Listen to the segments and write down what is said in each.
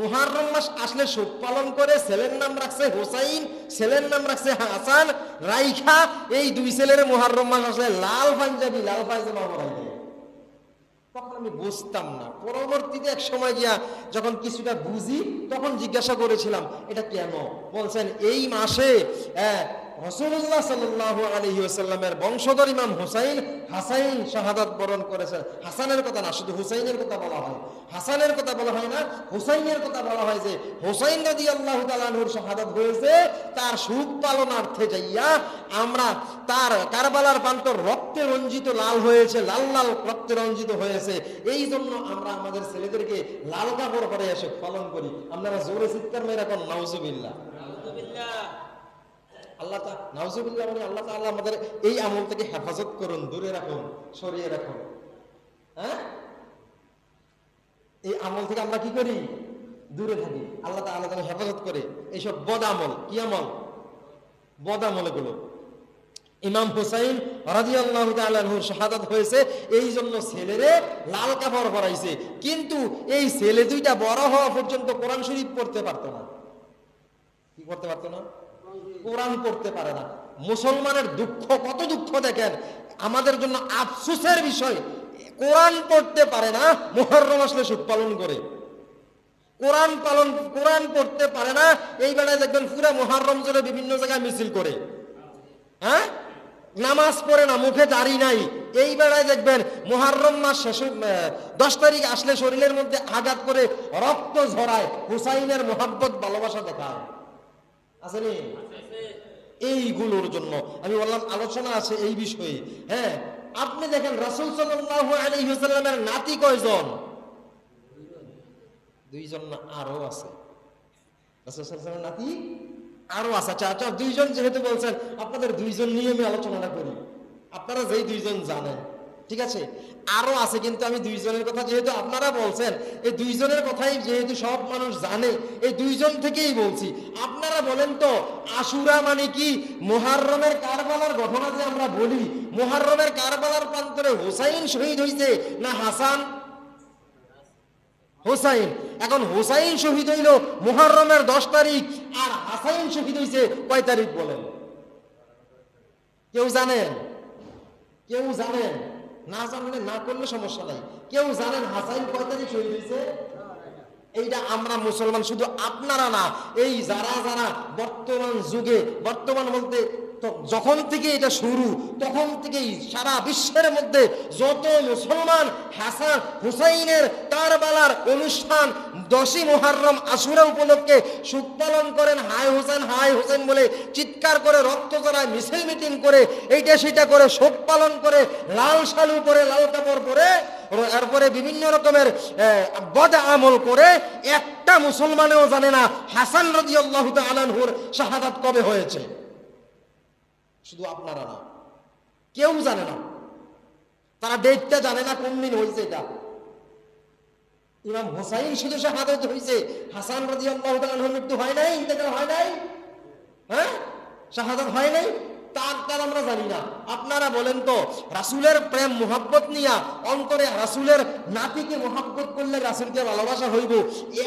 মুহাররম মাস আসলে শোক পালন করে, ছেলের নাম রাখছে হোসাইন, ছেলের নাম রাখছে হাসান, রাইখা, এই দুই ছেলের মোহারম মাস আসলে লাল পাঞ্জাবি লাল পাঞ্জাবি পরাই তখন আমি বুঝতাম না। পরবর্তীতে এক সময় গিয়া যখন কিছুটা বুঝি, তখন জিজ্ঞাসা করেছিলাম, এটা কেন? বলছেন, এই মাসে রসুল্লাহ সাল্লাহ আলহি আসাল্লামের বংশধর ইমাম হুসাইন হাসাইন শাহাদাত বরণ করেছেন। হাসানের কথা না, শুধু হুসাইনের কথা বলা হয়। হাসানের কথা বলা হয় না, হুসাইনের কথা বলা হয় যে হুসাইন নদী আল্লাহ তালানুর শাহাদাত হয়েছে, তার সুখ পালনার্থে যাইয়া আমরা তার কারবালার প্রান্তর রক্তে রঞ্জিত লাল হয়েছে, লাল লাল রক্তে রঞ্জিত হয়েছে। এই জন্য আমরা আমাদের ছেলেদেরকে লাল কাপড় পরে এসে পালন করি। আপনারা জোরে চিৎকার মেয়েরা এখন নাউজুবিল্লাহ। আল্লাহ নাউজুবিল্লাহ মানে আল্লাহ তাআলা আমাদের এই আমল থেকে হেফাজত করুন, দূরে রাখুন, সরিয়ে রাখুন। হ্যাঁ? এই আমল থেকে আমরা কি করি? দূরে থাকি। আল্লাহ তাআলা যেন হেফাজত করে। এইসব বদ আমল, কি আমল? বদ আমল এগুলো ইমাম হুসাইন রাদিয়াল্লাহু তাআলার শাহাদাত হয়েছে এই জন্য ছেলেরে লাল কাপড় পরাইছে। কিন্তু এই ছেলে দুইটা বড় হওয়া পর্যন্ত কোরআন শরীফ পড়তে পারতো না। কি করতে পারতো না? কোরআন পড়তে পারে না। মুসলমানের দুঃখ, কত দুঃখ দেখেন? আমাদের জন্য আফসোসের বিষয়, কোরআন পড়তে পারে না, মুহররম আসলে সুখ পালন করে। কোরআন পালন, কোরআন পড়তে পারে না, এই বেলায় দেখবেন পুরা মুহররম জুড়ে বিভিন্ন জায়গায় মিছিল করে। হ্যাঁ? নামাজ পড়ে না, মুখে দাড়ি নাই। এই বেলায় দেখবেন মুহাররম মাস শেষ দশ তারিখ আসলে শরীরের মধ্যে আঘাত করে রক্ত ঝরায় হুসাইনের মোহাব্বত, ভালোবাসা দেখায়। আসেনি এইগুলোর জন্য। আমি বললাম আলোচনা আছে এই বিষয়ে। হ্যাঁ আপনি দেখেন রাসুল ওয়াসাল্লামের নাতি কয়জন? দুইজন না আরও আছে। রাসূল সাল্লাল্লাহু আলাইহি নাতি আরও আছে। আচ্ছা আচ্ছা দুইজন যেহেতু বলছেন আপনাদের দুইজন নিয়ে আমি আলোচনাটা করি। আপনারা যেই দুইজন জানেন। ঠিক আছে? আরও আছে, কিন্তু আমি দুইজনের কথা যেহেতু আপনারা বলছেন, এই দুইজনের কথাই যেহেতু সব মানুষ জানে, এই দুইজন থেকেই বলছি। আপনারা বলেন তো, আশুরা মানে কি? মোহাররমের কারবালার ঘটনা যে আমরা বলি, মোহাররমের কারবালার প্রান্তরে হোসাইন শহীদ হইছে না হাসান? হোসাইন। এখন হোসাইন শহীদ হইল মুহররমের দশ তারিখ, আর হাসাইন শহীদ হইছে কয় তারিখ বলেন? কেউ জানেন? কেউ জানেন? না জানলে না করলে সমস্যা নাই। কেউ জানেন হাসাইন কয় তারিখ শহীদ হয়েছে এইটা আমরা মুসলমান শুধু আপনারা না, এই যারা যারা বর্তমান যুগে, বর্তমান বলতে যখন থেকে এটা শুরু, তখন থেকেই সারা বিশ্বের মধ্যে যত মুসলমান হাসান হুসাইনের কারবালার অনুষ্ঠান দশই মোহাররম আশুরা উপলক্ষে সুখ পালন করেন, হায় হোসেন হাই হোসেন বলে চিৎকার করে, রক্ত জড়ায়, মিছিল মিটিং করে, এইটা সেটা করে, শোক পালন করে, লাল শালু পরে লাল কাপড় পরে, এরপরে বিভিন্ন রকমের বদ আমল করে, একটা মুসলমানেও জানে না হাসান রদি আল্লাহ আলানহুর শাহাদাত কবে হয়েছে। শুধু আপনারা না, কেউ জানে না। তারা ডেটটা জানে না কোন দিন হয়েছে এটা। ইমাম হোসাইন শুধু সে শাহাদত হয়েছে হাসান রাজি আল্লাহ মৃত্যু হয় নাই, ইন্তেকাল হয় নাই হ্যাঁ? শাহাদত হয় নাই। তার তার আমরা জানি না। আপনারা বলেন তো, রাসুলের প্রেম, মোহাব্বত নিয়া অন্তরে রাসুলের নাতিকে মোহাব্বত করলে রাসুলকে ভালোবাসা হইব?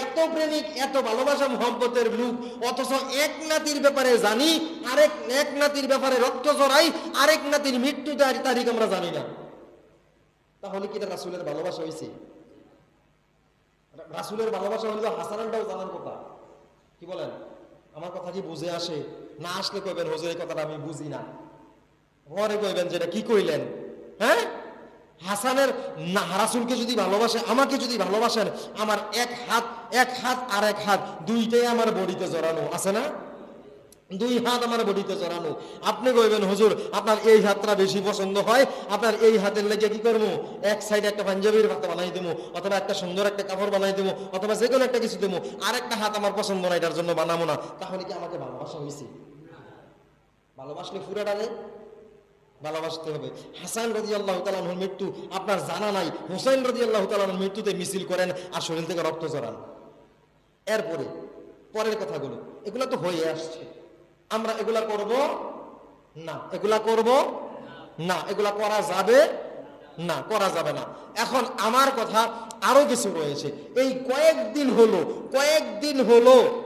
এত প্রেমিক, এত ভালোবাসা, মোহাব্বতের লোক অথচ এক নাতির ব্যাপারে জানি, আরেক, এক নাতির ব্যাপারে রক্ত জড়াই, আরেক নাতির মৃত্যু তারিখ আমরা জানি না। তাহলে কি রাসুলের ভালোবাসা হয়েছে রাসুলের ভালোবাসা হইল হাসানানটাও জানার কথা। কি বলেন? আমার কথা কি বুঝে আসে? না আসলে কইবেন, হুজুর, এই কথাটা আমি বুঝি না। ঘরে কইবেন যেটা কি কইলেন? হ্যাঁ? হাসানের রাসুলকে যদি ভালোবাসে, আমাকে যদি ভালোবাসেন, আমার এক হাত এক হাত আর এক হাত দুইটাই আমার বডিতে জড়ানো, আছে না? দুই হাত আমার বডিতে জড়ানো। আপনি কইবেন, হুজুর, আপনার এই হাতটা বেশি পছন্দ হয়, আপনার এই হাতের লেগে কি করব? এক সাইডে একটা পাঞ্জাবির হাতে বানাই দেবো, অথবা একটা সুন্দর একটা কাপড় বানাই দেবো, অথবা যে কোনো একটা কিছু দেবো। আর একটা হাত আমার পছন্দ না, এটার জন্য বানাবো না। তাহলে কি আমাকে ভালোবাসা হয়েছে ভালোবাসলে ফুরা ডালে ভালোবাসতে হবে। হাসান রাজি আল্লাহ তালাহুর মৃত্যু আপনার জানা নাই। হুসাইন রাজি আল্লাহ তালাহুর মৃত্যুতে মিছিল করেন আর শরীর থেকে রক্ত জড়ান এরপরে, পরের কথাগুলো, এগুলো তো হয়ে আসছে। আমরা এগুলা করব না। এগুলা করব না। এগুলা করা যাবে না, করা যাবে না। এখন আমার কথা আরও কিছু রয়েছে। এই কয়েকদিন হলো কয়েকদিন হলো